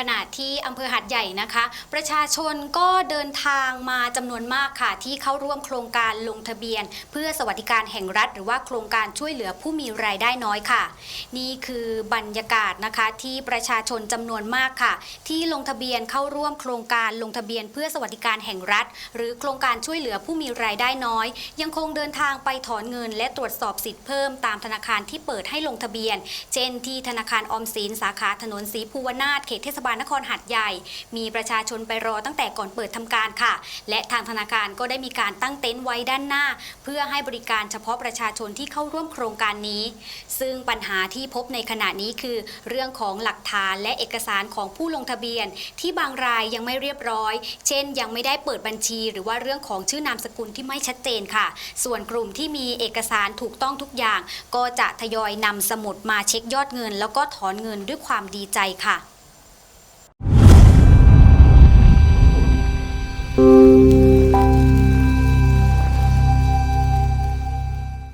ขณะที่อำเภอหัดใหญ่นะคะ ประชาชนก็เดินทางมาจำนวนมากค่ะ ที่เข้าร่วมโครงการลงทะเบียน เพื่อสวัสดิการแห่งรัฐ หรือว่าโครงการช่วยเหลือผู้มีรายได้น้อยค่ะ นี่คือบรรยากาศนะคะที่ประชาชนจำนวนมากค่ะ ที่ลงทะเบียนเข้าร่วมโครงการลงทะเบียน เพื่อสวัสดิการแห่งรัฐ หรือโครงการช่วยเหลือผู้มีรายได้น้อย ยังคงเดินทางไปถอนเงิน และตรวจสอบสิทธิ์เพิ่มตามธนาคารที่เปิดให้ลงทะเบียน เช่นที่ธนาคารออมสินสาขาถนนศรีภูวนาถเขตเทศบาลนครหัดใหญ่ มีประชาชนไปรอตั้งแต่ก่อนเปิดทำการค่ะ และทางธนาคารก็ได้มีการตั้งเต็นท์ไว้ด้านหน้า เพื่อให้บริการเฉพาะประชาชนที่เข้าร่วมโครงการนี้ ซึ่งปัญหาที่พบในขณะนี้คือ เรื่องของหลักฐานและเอกสารของผู้ลงทะเบียน ที่บางรายยังไม่เรียบร้อย เช่น ยังไม่ได้เปิดบัญชี หรือว่าเรื่องของชื่อนามสกุลที่ไม่ชัดเจนค่ะ ส่วนกลุ่มที่มีเอกสารถูกต้องทุกอย่าง ก็จะทยอยนำสมุดมาเช็คยอดเงิน แล้วก็ถอนเงินด้วยความดีใจค่ะ